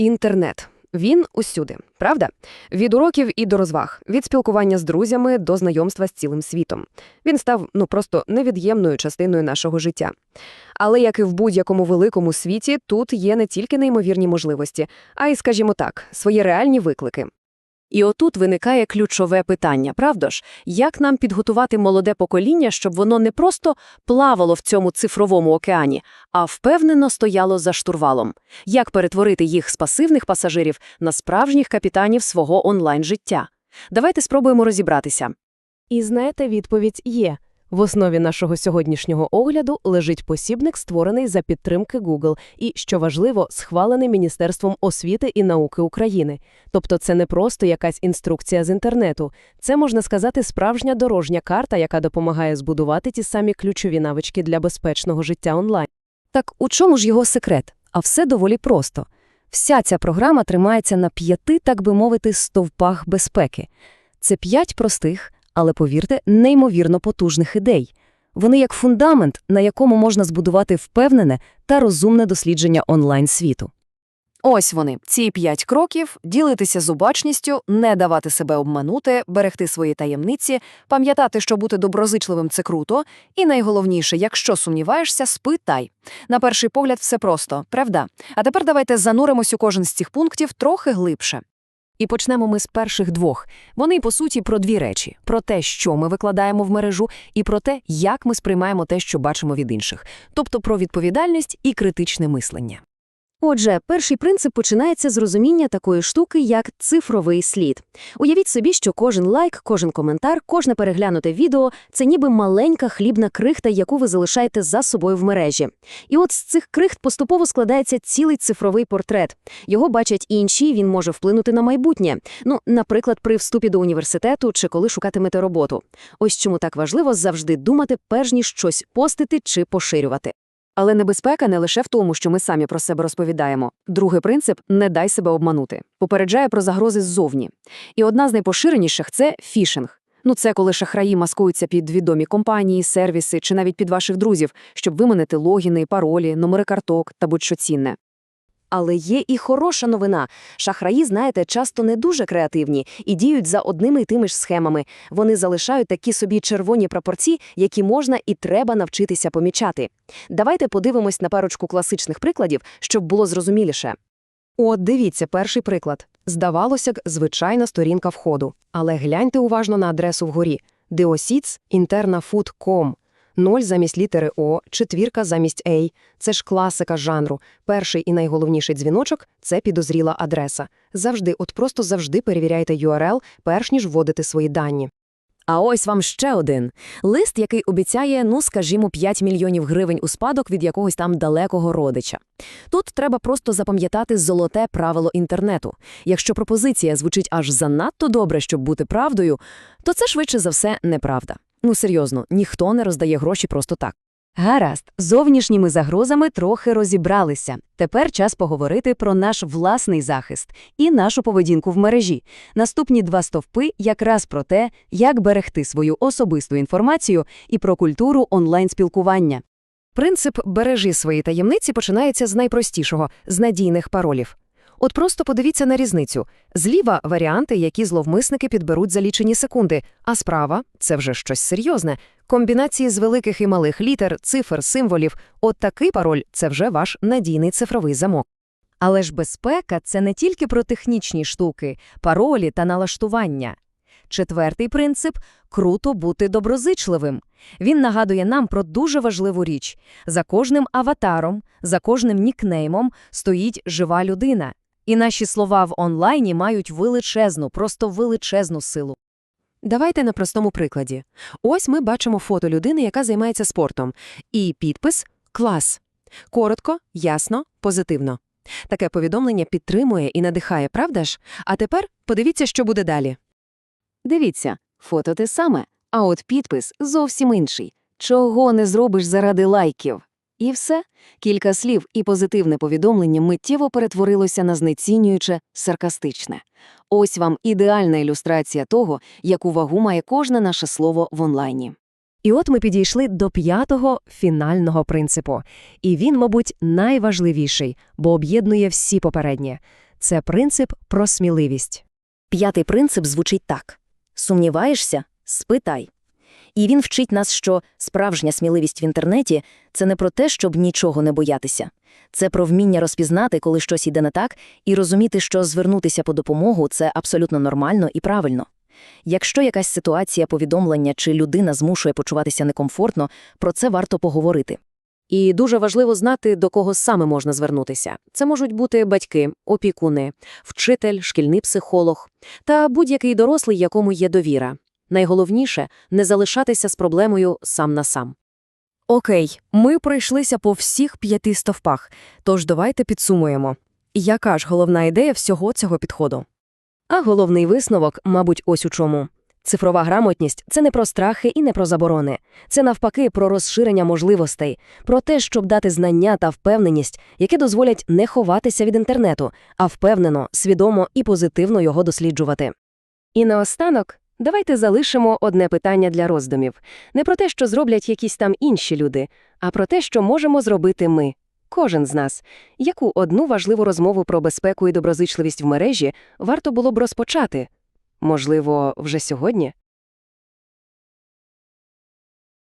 Інтернет. Він усюди, правда? Від уроків і до розваг, від спілкування з друзями до знайомства з цілим світом. Він став ну просто невід'ємною частиною нашого життя. Але як і в будь-якому великому світі, тут є не тільки неймовірні можливості, а й, скажімо так, свої реальні виклики. І отут виникає ключове питання, правда ж? Як нам підготувати молоде покоління, щоб воно не просто плавало в цьому цифровому океані, а впевнено стояло за штурвалом? Як перетворити їх з пасивних пасажирів на справжніх капітанів свого онлайн-життя? Давайте спробуємо розібратися. І знаєте, відповідь є. В основі нашого сьогоднішнього огляду лежить посібник, створений за підтримки Google і, що важливо, схвалений Міністерством освіти і науки України. Тобто це не просто якась інструкція з інтернету, це, можна сказати, справжня дорожня карта, яка допомагає збудувати ті самі ключові навички для безпечного життя онлайн. Так у чому ж його секрет? А все доволі просто. Вся ця програма тримається на п'яти, так би мовити, стовпах безпеки. Це п'ять простих, але, повірте, неймовірно потужних ідей. Вони як фундамент, на якому можна збудувати впевнене та розумне дослідження онлайн-світу. Ось вони, ці п'ять кроків – ділитися зубачністю, не давати себе обманути, берегти свої таємниці, пам'ятати, що бути доброзичливим – це круто, і найголовніше, якщо сумніваєшся, спитай. На перший погляд все просто, правда? А тепер давайте зануримось у кожен з цих пунктів трохи глибше. І почнемо ми з перших двох. Вони, по суті, про дві речі: про те, що ми викладаємо в мережу, і про те, як ми сприймаємо те, що бачимо від інших, тобто про відповідальність і критичне мислення. Отже, перший принцип починається з розуміння такої штуки, як цифровий слід. Уявіть собі, що кожен лайк, кожен коментар, кожне переглянуте відео це ніби маленька хлібна крихта, яку ви залишаєте за собою в мережі. І от з цих крихт поступово складається цілий цифровий портрет. Його бачать інші, він може вплинути на майбутнє. Ну, наприклад, при вступі до університету чи коли шукатимете роботу. Ось чому так важливо завжди думати, перш ніж щось постити чи поширювати. Але небезпека не лише в тому, що ми самі про себе розповідаємо. Другий принцип не дай себе обманути. Попереджає про загрози ззовні. І одна з найпоширеніших це фішинг. Ну, це коли шахраї маскуються під відомі компанії, сервіси чи навіть під ваших друзів, щоб виманити логіни, паролі, номери карток та будь-що цінне. Але є і хороша новина. Шахраї, знаєте, часто не дуже креативні і діють за одними і тими ж схемами. Вони залишають такі собі червоні прапорці, які можна і треба навчитися помічати. Давайте подивимось на парочку класичних прикладів, щоб було зрозуміліше. От дивіться перший приклад. Здавалося б, звичайна сторінка входу. Але гляньте уважно на адресу вгорі: deosits.internafood.com. Ноль замість літери О, четвірка замість «ей». Це ж класика жанру. Перший і найголовніший дзвіночок це підозріла адреса. Завжди, от просто завжди перевіряйте URL, перш ніж вводити свої дані. А ось вам ще один лист, який обіцяє, ну скажімо, 5 мільйонів гривень у спадок від якогось там далекого родича. Тут треба просто запам'ятати золоте правило інтернету. Якщо пропозиція звучить аж занадто добре, щоб бути правдою, то це швидше за все неправда. Ну, серйозно, ніхто не роздає гроші просто так. Гаразд, зовнішніми загрозами трохи розібралися. Тепер час поговорити про наш власний захист і нашу поведінку в мережі. Наступні два стовпи якраз про те, як берегти свою особисту інформацію і про культуру онлайн-спілкування. Принцип «бережи свої таємниці» починається з найпростішого – з надійних паролів. От просто подивіться на різницю. Зліва – варіанти, які зловмисники підберуть за лічені секунди, а справа – це вже щось серйозне. Комбінації з великих і малих літер, цифр, символів – от такий пароль – це вже ваш надійний цифровий замок. Але ж безпека – це не тільки про технічні штуки, паролі та налаштування. Четвертий принцип – круто бути доброзичливим. Він нагадує нам про дуже важливу річ. За кожним аватаром, за кожним нікнеймом стоїть жива людина. І наші слова в онлайні мають величезну, просто величезну силу. Давайте на простому прикладі. Ось ми бачимо фото людини, яка займається спортом. І підпис «Клас». Коротко, ясно, позитивно. Таке повідомлення підтримує і надихає, правда ж? А тепер подивіться, що буде далі. Дивіться, фото те саме, а от підпис зовсім інший. Чого не зробиш заради лайків? І все. Кілька слів і позитивне повідомлення миттєво перетворилося на знецінююче, саркастичне. Ось вам ідеальна ілюстрація того, яку вагу має кожне наше слово в онлайні. І от ми підійшли до п'ятого фінального принципу. І він, мабуть, найважливіший, бо об'єднує всі попередні. Це принцип про сміливість. П'ятий принцип звучить так. Сумніваєшся? Спитай. І він вчить нас, що справжня сміливість в інтернеті – це не про те, щоб нічого не боятися. Це про вміння розпізнати, коли щось йде не так, і розуміти, що звернутися по допомогу – це абсолютно нормально і правильно. Якщо якась ситуація, повідомлення чи людина змушує почуватися некомфортно, про це варто поговорити. І дуже важливо знати, до кого саме можна звернутися. Це можуть бути батьки, опікуни, вчитель, шкільний психолог та будь-який дорослий, якому є довіра. Найголовніше – не залишатися з проблемою сам на сам. Окей, ми пройшлися по всіх п'яти стовпах, тож давайте підсумуємо. Яка ж головна ідея всього цього підходу? А головний висновок, мабуть, ось у чому. Цифрова грамотність – це не про страхи і не про заборони. Це навпаки про розширення можливостей, про те, щоб дати знання та впевненість, які дозволять не ховатися від інтернету, а впевнено, свідомо і позитивно його досліджувати. І наостанок давайте залишимо одне питання для роздумів. Не про те, що зроблять якісь там інші люди, а про те, що можемо зробити ми, кожен з нас. Яку одну важливу розмову про безпеку і доброзичливість в мережі варто було б розпочати? Можливо, вже сьогодні?